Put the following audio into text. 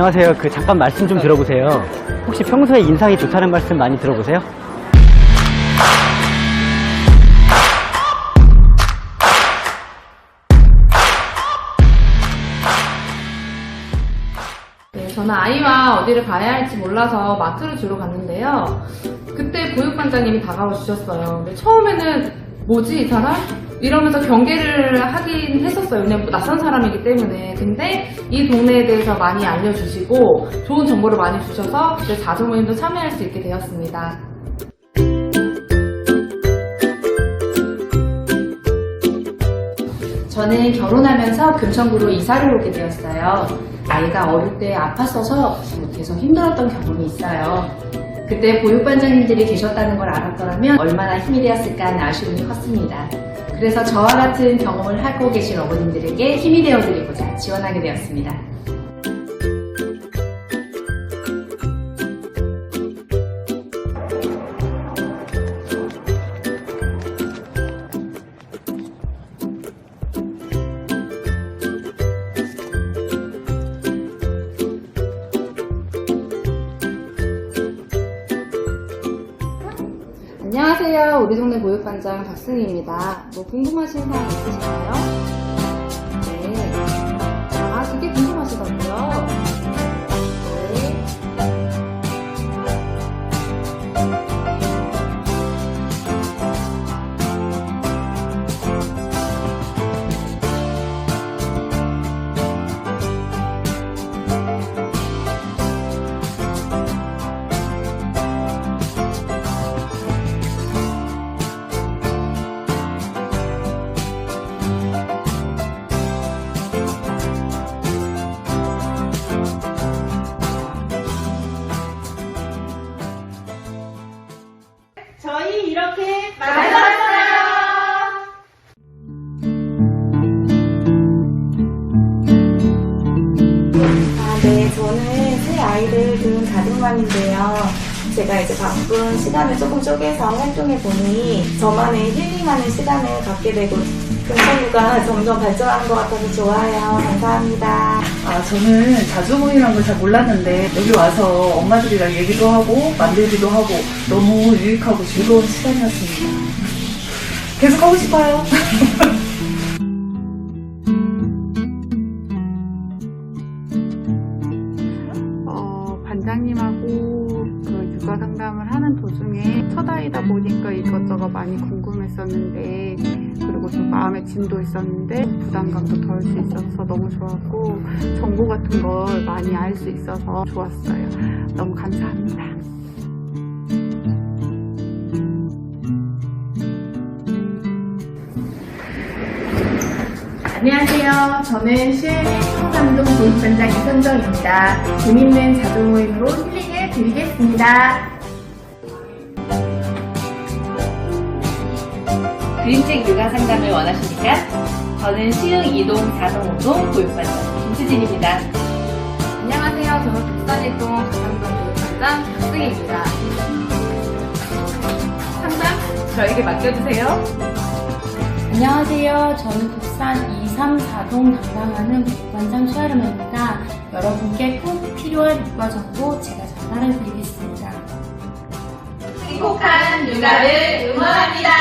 안녕하세요. 그 잠깐 말씀 좀 들어보세요. 혹시 평소에 인상이 좋다는 말씀 많이 들어보세요? 네, 저는 아이와 어디를 가야 할지 몰라서 마트를 주로 갔는데요. 그때 보육반장님이 다가와 주셨어요. 근데 처음에는 뭐지 이 사람? 이러면서 경계를 하긴 했었어요. 왜냐면 낯선 사람이기 때문에. 근데 이 동네에 대해서 많이 알려주시고 좋은 정보를 많이 주셔서 그때 자조 모임도 참여할 수 있게 되었습니다. 저는 결혼하면서 금천구로 이사를 오게 되었어요. 아이가 어릴 때 아팠어서 계속 힘들었던 경험이 있어요. 그때 보육반장님들이 계셨다는 걸 알았더라면 얼마나 힘이 되었을까 하는 아쉬움이 컸습니다. 그래서 저와 같은 경험을 하고 계신 어머님들에게 힘이 되어드리고자 지원하게 되었습니다. 안녕하세요. 우리 동네 보육반장 박승희입니다. 뭐 궁금하신 사항 있으신가요? 네. 아, 그게 궁금하시다고요? 이렇게 만났어요. 아, 네. 저는 새 아이를 둔 가족맘인데요. 제가 이제 바쁜 시간을 조금 쪼개서 활동해 보니 저만의 힐링하는 시간을 갖게 되고 금천구가 점점 발전하는 것 같아서 좋아요. 감사합니다. 아, 저는 자주모이라는 걸잘 몰랐는데 여기 와서 엄마들이랑 얘기도 하고 만들기도 하고 너무 유익하고 즐거운 시간이었습니다. 계속 하고 싶어요. 어, 반장님하고 그 육아 상담을 하는 도중에 첫 아이다 보니까 이것저것 많이 궁금했었는데 마음의 짐도 있었는데 부담감도 덜 수 있어서 너무 좋았고 정보 같은 걸 많이 알 수 있어서 좋았어요. 너무 감사합니다. 안녕하세요. 저는 시흥의 청담동 보육반장 이선정입니다. 재밌는 자조 모임으로 힐링을 드리겠습니다. 그림책 육아 상담을 원하십니까? 저는 시흥 2동 4동 5동 보육반장 김수진입니다. 안녕하세요. 저는 북산일동 강남동 보육반장 박승희입니다. 상담 저에게 맡겨주세요. 안녕하세요. 저는 국산 2, 3, 4동 담당하는 국반장 최아름입니다. 여러분께 꼭 필요한 육아 정보 제가 전달해 드리겠습니다. 행복한 육아를 응원합니다.